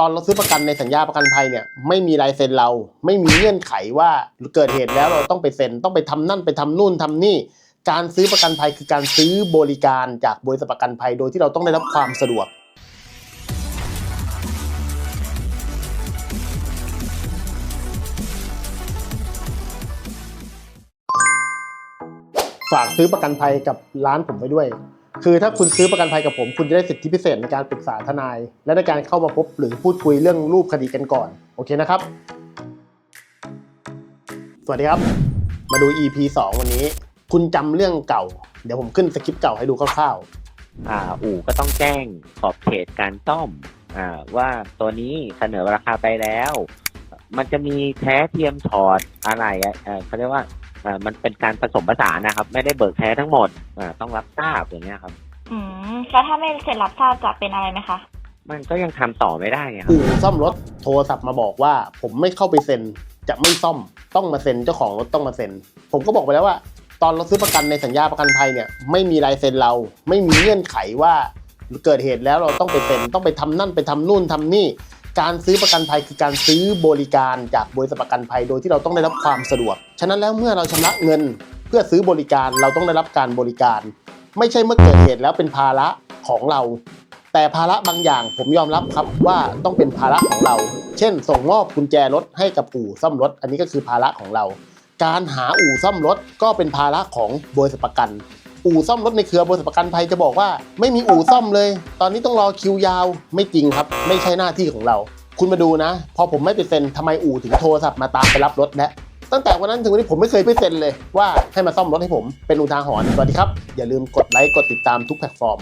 ตอนเราซื้อประกันในสัญญาประกันภัยเนี่ยไม่มีลายเซ็นเรา ไม่มีเงื่อนไขว่าเกิดเหตุแล้วเราต้องไปเซ็นต้องไปทำนั่นไปทำนู่นทำนี่ การซื้อประกันภัยคือการซื้อบริการจากบริษัทประกันภัย โดยที่เราต้องได้รับความสะดวกฝากซื้อประกันภัยกับร้านผมไปด้วย คือถ้าคุณซื้อประกันภัยกับผม คุณจะได้สิทธิพิเศษในการปรึกษาทนาย และในการเข้ามาพบหรือพูดคุยเรื่องรูปคดีกันก่อน โอเคนะครับ สวัสดีครับ มาดู EP 2 วันนี้ คุณจำเรื่องเก่า เดี๋ยวผมขึ้นสคริปต์เก่าให้ดูคร่าวอ่าอู่ก็ต้องแจ้งขอบเขตการซ่อมอ่าว่าตัวนี้เสนอราคาไปแล้ว มันจะมีแท้เทียมถอดอะไรอะเอ่อเขาเรียกว่าอ่ามันเป็นการผสมผสานนะครับ ไม่ได้เบิกแท้ทั้งหมดอ่าต้องรับทราบอย่างเงี้ยครับ อืมแล้วถ้าไม่เซ็นรับทราบจะเป็นอะไรไหมคะ มันก็ยังทำต่อไม่ได้ไงๆครับ อู่ซ่อมรถโทรศัพท์มาบอกว่า ผมไม่เข้าไปเซ็นจะไม่ซ่อมต้องมาเซ็นเจ้าของรถต้องมาเซ็น ผมก็บอกไปแล้วว่า ตอนเราซื้อประกันในสัญญาประกันภัยเนี่ยไม่มีลายเซ็นเรา ไม่มีเงื่อนไขว่าเกิดเหตุแล้วเราต้องไปเซ็นต้องไปทำนั่นไปทำนู่นทำนี่ การซื้อประกันภัยคือการซื้อบริการจากบริษัทประกันภัยโดยที่เราต้องได้รับความสะดวก ฉะนั้นแล้วเมื่อเราชำระเงินเพื่อซื้อบริการเราต้องได้รับการบริการ ไม่ใช่เมื่อเกิดเหตุแล้วเป็นภาระของเรา แต่ภาระบางอย่างผมยอมรับครับว่าต้องเป็นภาระของเรา เช่น ส่งมอบกุญแจรถให้กับอู่ซ่อมรถ อันนี้ก็คือภาระของเรา การหาอู่ซ่อมรถก็เป็นภาระของบริษัทประกัน อู่ซ่อมรถในเครือบริษัทประกันภัยจะบอกว่า ไม่มีอู่ซ่อมเลย ตอนนี้ต้องรอคิวยาวไม่จริงครับ ไม่ใช่หน้าที่ของเรา คุณมาดูนะ พอผมไม่ไปเซ็นทำไมอู่ถึงโทรศัพท์มาตามไปรับรถและตั้งแต่วันนั้นถึงวันนี้ผมไม่เคยไปเซ็นเลยว่าให้มาซ่อมรถให้ผมเป็นอุทาหรณ์สวัสดีครับ อย่าลืมกดไลค์กดติดตามทุกแพลตฟอร์ม